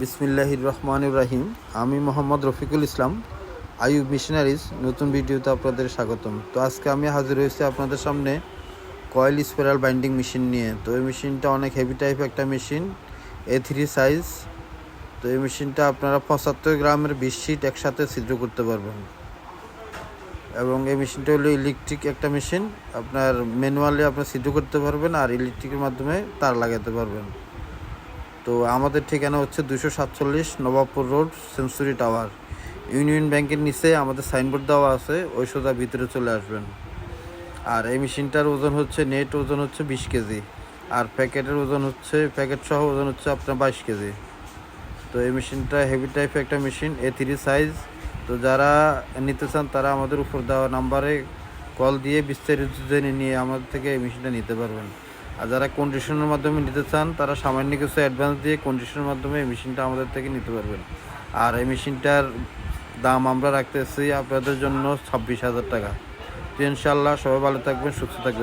বিসমিল্লাহির রহমানুর রাহিম। আমি মোহাম্মদ রফিকুল ইসলাম আয়ুব মিশনারিজ, নতুন ভিডিওতে আপনাদের স্বাগতম। তো আজকে আমি হাজির হয়েছি আপনাদের সামনে কয়েল স্পেরাল বাইন্ডিং মেশিন নিয়ে। তো এই মেশিনটা অনেক হেভি টাইপ একটা মেশিন এ থ্রি সাইজ তো এই মেশিনটা আপনারা পঁচাত্তর গ্রামের বিশ শিট একসাথে ছিদ্র করতে পারবেন। এবং এই মেশিনটা হলো ইলেকট্রিক একটা মেশিন। আপনার ম্যানুয়ালি আপনার ছিদ্র করতে পারবেন আর ইলেকট্রিকের মাধ্যমে তার লাগাতে পারবেন। তো আমাদের ঠিকানা হচ্ছে দুশো সাতচল্লিশ Nawabpur road, century tower. Union ব্যাংকের নিচে আমাদের সাইনবোর্ড দেওয়া আছে, ওই সোজা ভিতরে চলে আসবেন। আর এই মেশিনটার ওজন হচ্ছে, নেট ওজন হচ্ছে বিশ কেজি। আর প্যাকেটের ওজন হচ্ছে, প্যাকেট সহ ওজন হচ্ছে আপনার বাইশ কেজি। তো এই মেশিনটা হেভি টাইপ একটা মেশিন এ থ্রি সাইজ তো যারা নিতে চান, তারা আমাদের উপর দেওয়া নাম্বারে কল দিয়ে বিস্তারিত জেনে নিয়ে আমাদের থেকে এই মেশিনটা নিতে পারবেন। আর যারা কন্ডিশনের মাধ্যমে নিতে চান, তারা সামান্য কিছু অ্যাডভান্স দিয়ে কন্ডিশনের মাধ্যমে এই মেশিনটা আমাদের থেকে নিতে পারবেন। আর এই মেশিনটার দাম আমরা রাখতেছি আপনাদের জন্য ছাব্বিশ হাজার টাকা। ইনশাল্লাহ সবাই ভালো থাকবেন, সুস্থ থাকবেন।